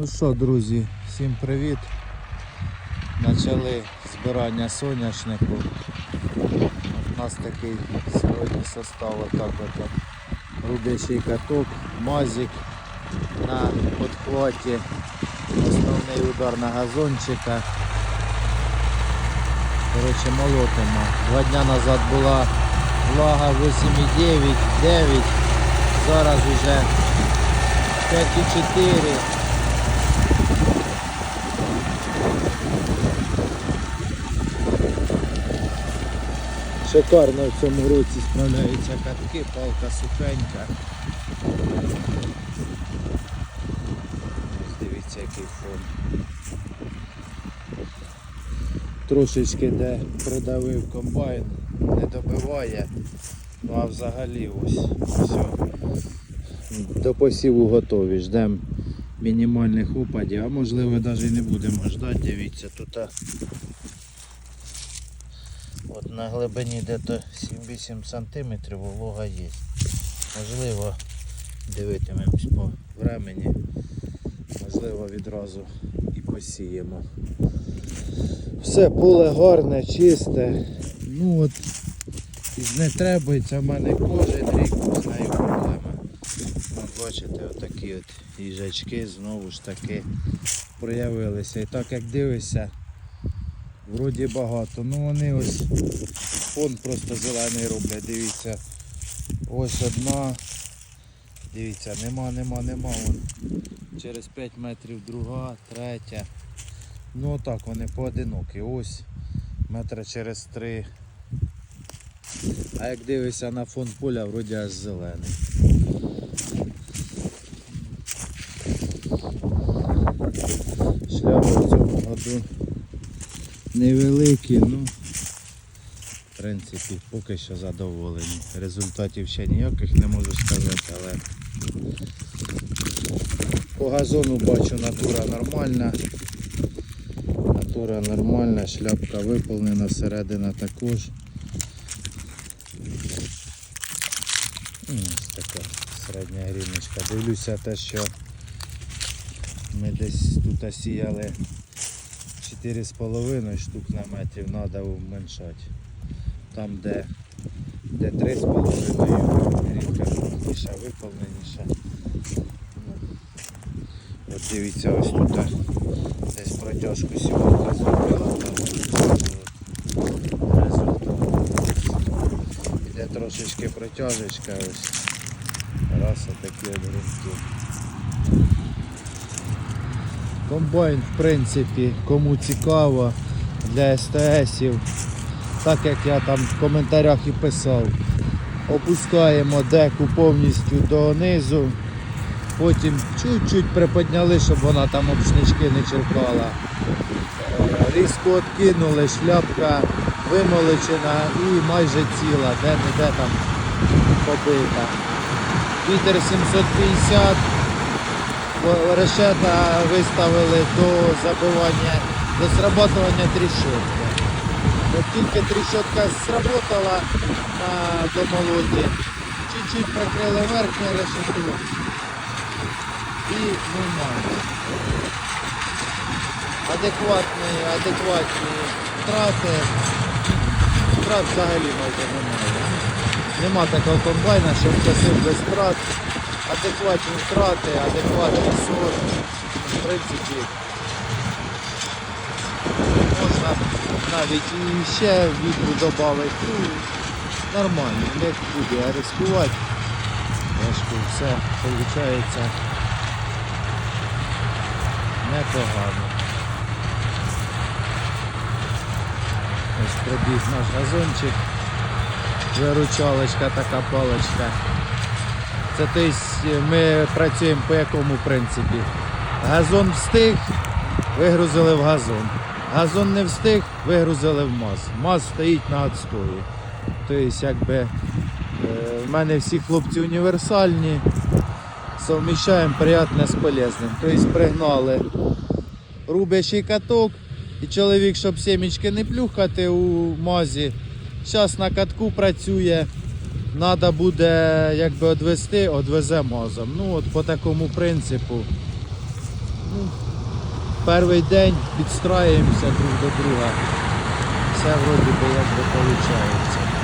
Ну що, друзі, всім привіт. Почали збирання соняшнику. У нас такий сьогодні состав отак от. Рубящий каток, мазик на подхваті, основний удар на газончика. Коротше, молотимо. Два дня назад була влага 8,9, 9, зараз вже 5,4. Шикарно в цьому році справляються катки, палка сухенька. Ось дивіться який фон. Трошечки де придавив комбайн, не добиває. Ну а взагалі ось все. До посіву готові. Ждемо мінімальних опадів, а можливо навіть не будемо ждати. Дивіться, тут От на глибині дето 7-8 см волога є. Можливо, дивитимемось по времені. Можливо відразу і посіємо. Все поле гарне, чисте. Ну от із не требується в мене кожен рік з нею проблема. Бачите, отакі от їжачки знову ж таки проявилися. І так як дивишся, Вроді багато. Ну вони ось фон просто зелений роблять, дивіться. Ось одна. Дивіться, нема, нема, нема. Вон. Через 5 метрів друга, третя. Ну отак вони поодинокі. Ось метра через три. А як дивишся на фон поля, вроді аж зелений. Шляпи в цьому году невеликі, ну в принципі поки що задоволені. Результатів ще ніяких не можу сказати, але по газону бачу натура нормальна. Натура нормальна, шляпка виповнена, середина також. Ось така середня гріночка. Дивлюся те, що ми десь тут сіяли 4,5 штук на метрів треба уменьшати. Там де, де 3,5 рідка більше виповненіша. От дивіться ось тут десь протяжку сьогодні зробила. Трошечки протяжечка ось. Раз отакі от грунки. Комбайн, в принципі, кому цікаво для СТСів, так як я там в коментарях і писав, опускаємо деку повністю донизу, потім чуть-чуть приподняли, щоб вона там об шнички не черпала. Різко откинули, шляпка вимолочена і майже ціла, де-не-де там побита. Вітер 750. Решета виставили до забивання, до сработування тріщотки. От тільки тріщотка сработала на домолоті, чуть-чуть прикрили верхню решету і нормально. Адекватні, адекватні втрати. Втрат взагалі майже немає. Нема такого комбайна, щоб косив без втрат адекватні втрати, адекватний сорт. В принципі, можна навіть і ще відбу додати. Ну, нормально, не буде ризикувати. Важко все виходить непогано. Ось прибіг наш газончик. Виручалочка така паличка. Тобто ми працюємо по якому принципі. Газон встиг, вигрузили в газон. Газон не встиг, вигрузили в маз. Маз стоїть на відстої. Тобто, якби е, в мене всі хлопці універсальні. Совміщаємо приятне з полезним. Тобто пригнали рубящий каток і чоловік, щоб сімечки не плюхати у мазі. Зараз на катку працює. Надо буде якби одвести, одвезе мазом. Ну от по такому принципу Ну, перший день підстраюємося друг до друга. Все вроді би як виходить.